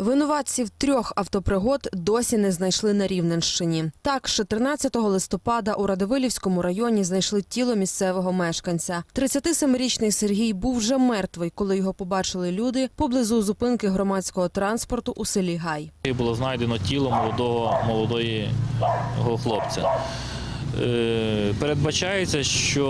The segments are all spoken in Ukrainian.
Винуватців трьох автопригод досі не знайшли на Рівненщині. Так, ще 13 листопада у Радивилівському районі знайшли тіло місцевого мешканця. 37-річний Сергій був вже мертвий, коли його побачили люди поблизу зупинки громадського транспорту у селі Гай. Було знайдено тіло молодого молодого хлопця. Е, Передбачається, що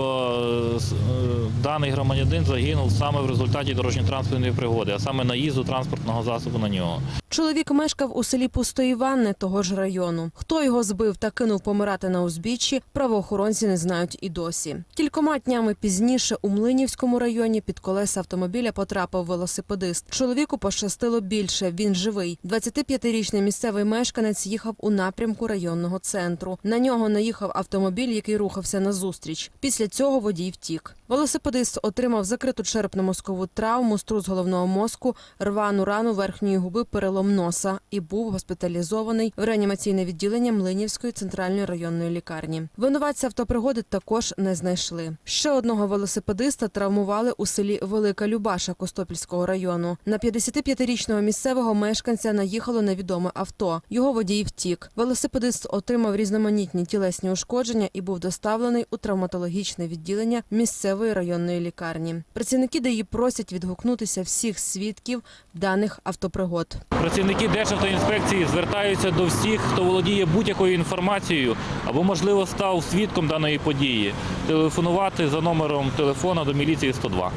е, даний громадянин загинув саме в результаті дорожньо-транспортної пригоди, а саме наїзду транспортного засобу на нього. Чоловік мешкав у селі Пустоїванне того ж району. Хто його збив та кинув помирати на узбіччі, правоохоронці не знають і досі. Кількома днями пізніше у Млинівському районі під колеса автомобіля потрапив велосипедист. Чоловіку пощастило більше. Він живий. 25-річний місцевий мешканець їхав у напрямку районного центру. На нього наїхав автомобіль, який рухався назустріч. Після цього водій втік. Велосипедист отримав закриту черепно-мозкову травму, струс головного мозку, рвану рану верхньої губи, перелом носа і був госпіталізований в реанімаційне відділення Млинівської центральної районної лікарні. Винуватця автопригоди також не знайшли. Ще одного велосипедиста травмували у селі Велика Любаша Костопільського району. На 55-річного місцевого мешканця наїхало невідоме авто. Його водій втік. Велосипедист отримав різноманітні тілесні ушкодження і був доставлений у травматологічне відділення місцевої районної лікарні. Працівники ДАІ просять відгукнутися всіх свідків даних автопригод. Працівники Державтоінспекції звертаються до всіх, хто володіє будь-якою інформацією або, можливо, став свідком даної події, телефонувати за номером телефона до міліції 102.